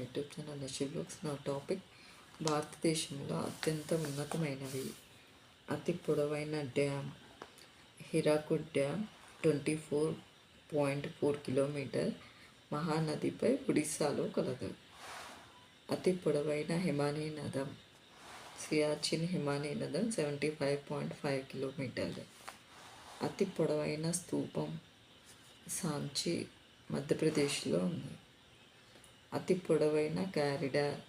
YouTube channel blogs నా topic భారతదేశంలో అత్యంత ఉన్నతమైనవి. అతి పొడవైన dam Hirakud dam twenty four point four kilometre మహానదిపై ఒడిశాలో కలదు. అతి పొడవైన హిమానీ నదం సియాచిన్ హిమానీ నదం సెవెంటీ ఫైవ్ పాయింట్ ఫైవ్ కిలోమీటర్లు. అతి పొడవైన స్థూపం సాంచి మధ్యప్రదేశ్లో ఉంది. అతి పొడవైన క్యారిడార్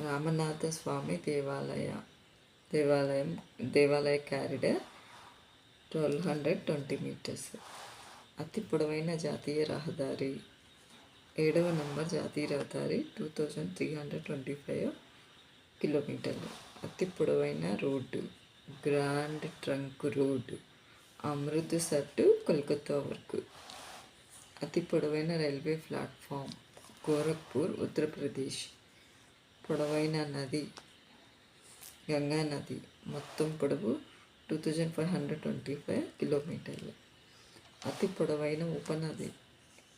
రామనాథ స్వామి దేవాలయ దేవాలయం దేవాలయ corridor twelve hundred twenty metres. అతి పొడవైన జాతీయ రహదారి. ఏడవ నంబర్ జాతీయ రహదారి two thousand three hundred twenty five కిలోమీటర్లు. అతి పొడవైన road. Grand trunk road. Amritsar to Kolkata వరకు. అతి పొడవైన రైల్వే ప్లాట్ఫామ్ గోరఖ్పూర్ ఉత్తరప్రదేశ్. పొడవైన నది గంగా నది. మొత్తం పొడవు two thousand five hundred twenty five కిలోమీటర్లు. అతి పొడవైన ఉపనది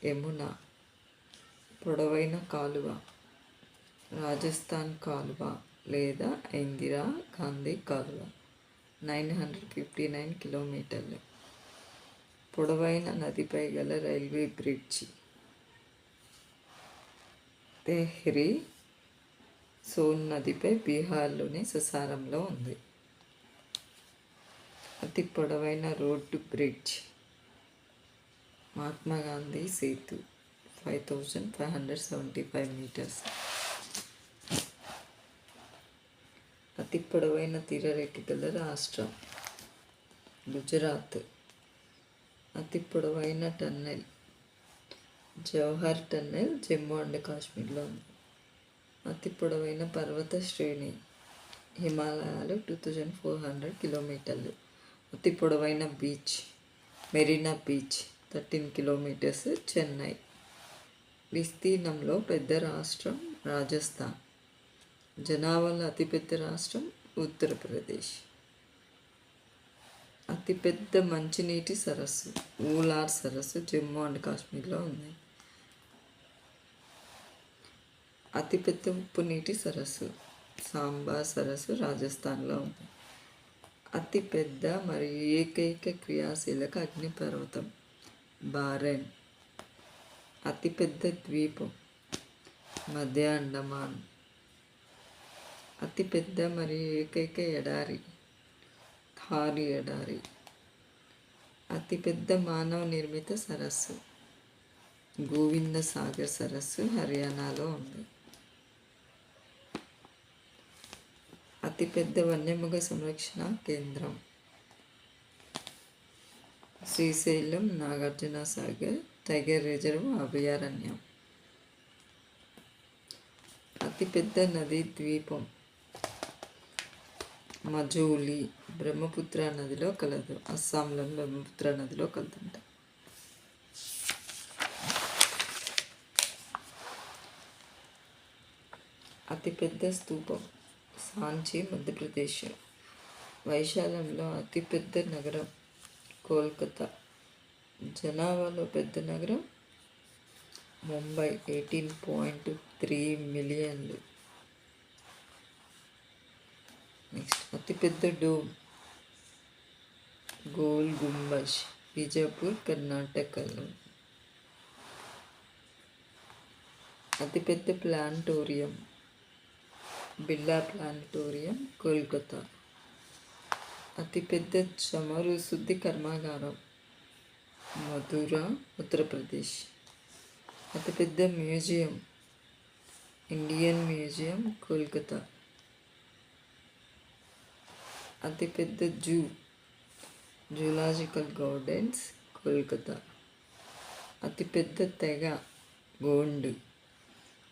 యమున. పొడవైన కాలువ రాజస్థాన్ కాలువ లేదా ఇందిరా గాంధీ కాలువ. నైన్ హండ్రెడ్ ఫిఫ్టీ నైన్ కిలోమీటర్లు. పొడవైన నదిపై గల రైల్వే బ్రిడ్జి. తెహ్రీ సోన్ నదిపై బీహార్లోని సుసారంలో ఉంది. అతి పొడవైన road bridge. Mahatma Gandhi Setu five thousand five hundred seventy five metres. అతి పొడవైన తీరరేఖ గల రాష్ట్రం గుజరాత్. అతి పొడవైన tunnel Jawahar tunnel Jammu and కాశ్మీర్లో ఉంది. అతి పొడవైన పర్వత శ్రేణి హిమాలయాలు టూ థౌజండ్ ఫోర్ హండ్రెడ్ కిలోమీటర్లు. అతి పొడవైన beach Marina beach thirteen kilometres Chennai. విస్తీర్ణంలో పెద్ద రాష్ట్రం రాజస్థాన్. జనాభాలో అతిపెద్ద రాష్ట్రం ఉత్తరప్రదేశ్. అతిపెద్ద మంచినీటి సరస్సు ఊలార్ సరస్సు జమ్మూ అండ్ కాశ్మీర్లో ఉంది. అతిపెద్ద ఉప్పు నీటి సరస్సు సాంబా సరస్సు రాజస్థాన్లో ఉంది. అతిపెద్ద మరియు ఏకైక క్రియాశీలక అగ్నిపర్వతం బారెన్. అతిపెద్ద ద్వీపం మధ్య అండమాన్. అతిపెద్ద మరియు ఏకైక ఎడారి. థార్ ఎడారి. అతిపెద్ద మానవ నిర్మిత సరస్సు. గోవింద సాగర్ సరస్సు హర్యానాలో ఉంది. అతిపెద్ద వన్యమృగ సంరక్షణ కేంద్రం. శ్రీశైలం నాగార్జున సాగర్ టైగర్ రిజర్వ్ అభయారణ్యం. అతిపెద్ద నదీ ద్వీపం. మజూలి బ్రహ్మపుత్ర నదిలో కలదు. అస్సాంలో బ్రహ్మపుత్ర నదిలో కలుతుంట అతిపెద్ద స్థూపం సాంచి మధ్యప్రదేశ్. వైశాల్యంలో అతిపెద్ద నగరం కోల్కతా. జనాభాలో పెద్ద నగరం ముంబై. ఎయిటీన్ పాయింట్ త్రీ మిలియన్లు. నెక్స్ట్ అతిపెద్ద డోమ్. గోల్ గుంబజ్ బీజాపూర్ కర్ణాటకలో అతిపెద్ద ప్లానిటోరియం బిర్లా ప్లానిటోరియం కోల్కతా. అతిపెద్ద చమరు శుద్ధి కర్మాగారం మధుర ఉత్తరప్రదేశ్. అతిపెద్ద మ్యూజియం ఇండియన్ మ్యూజియం కోల్కతా. అతిపెద్ద జూ జూలాజికల్ గార్డెన్స్ కోల్కతా. అతిపెద్ద తెగ గోండ్.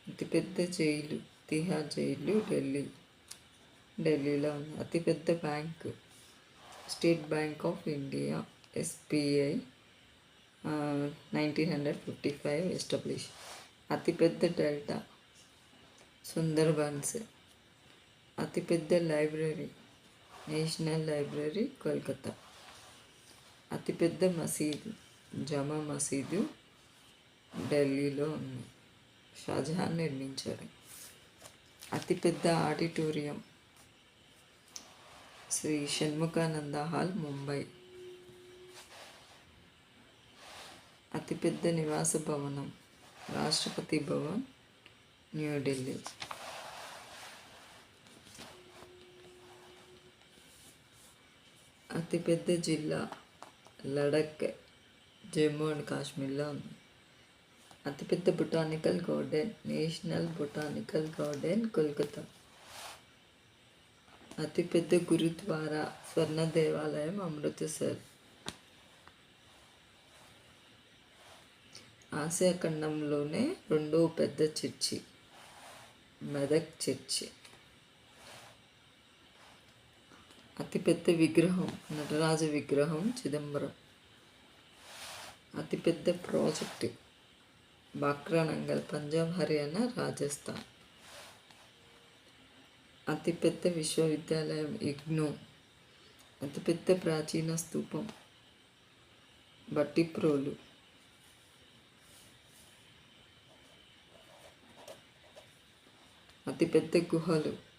అతిపెద్ద జైలు తిహార్ జైలు ఢిల్లీ. ఢిల్లీలో ఉంది అతిపెద్ద bank. State bank of India SBI nineteen hundred fifty five establish. అతిపెద్ద డెల్టా. సుందర్బన్స్. అతిపెద్ద లైబ్రరీ. National library Kolkata. అతిపెద్ద మసీదు జమా మసీదు ఢిల్లీలో ఉంది. షాజహాన్ నిర్మించారు. అతిపెద్ద ఆడిటోరియం శ్రీ షణ్ముఖానంద హాల్ ముంబై. అతిపెద్ద నివాస భవనం రాష్ట్రపతి భవన్ న్యూఢిల్లీ అతిపెద్ద జిల్లా లడక్ జమ్మూ అండ్ కాశ్మీర్లో ఉంది అతిపెద్ద botanical garden national botanical garden Kolkata అతిపెద్ద గురుద్వారా స్వర్ణ దేవాలయం అమృతసర్ ఆసియా ఖండంలోనే రెండో పెద్ద చర్చి మెదక్ చర్చి అతిపెద్ద విగ్రహం నటరాజ విగ్రహం చిదంబరం. అతిపెద్ద ప్రాజెక్టు బాక్రానంగల్ పంజాబ్ హర్యానా రాజస్థాన్. అతిపెద్ద విశ్వవిద్యాలయం ఇగ్నో అతిపెద్ద ప్రాచీన స్థూపం బట్టిప్రోలు. అతిపెద్ద గుహలు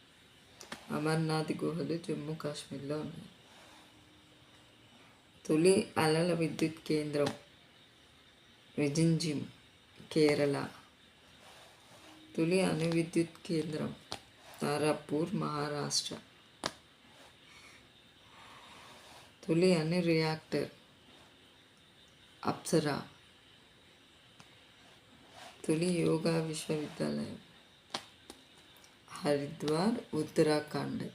అమర్నాథ్ గుహలు జమ్మూ కాశ్మీర్లో ఉన్నాయి తొలి అలల విద్యుత్ కేంద్రం విజింజిమ్ కేరళ తొలి అణు విద్యుత్ కేంద్రం తారాపూర్ మహారాష్ట్ర తొలి అణు రియాక్టర్ అప్సరా తొలి యోగా విశ్వవిద్యాలయం Haridwar Uttarakhand.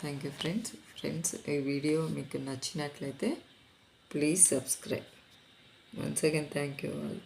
Thank you friends friends ఈ వీడియో మీకు నచ్చినట్లయితే please subscribe once again thank you all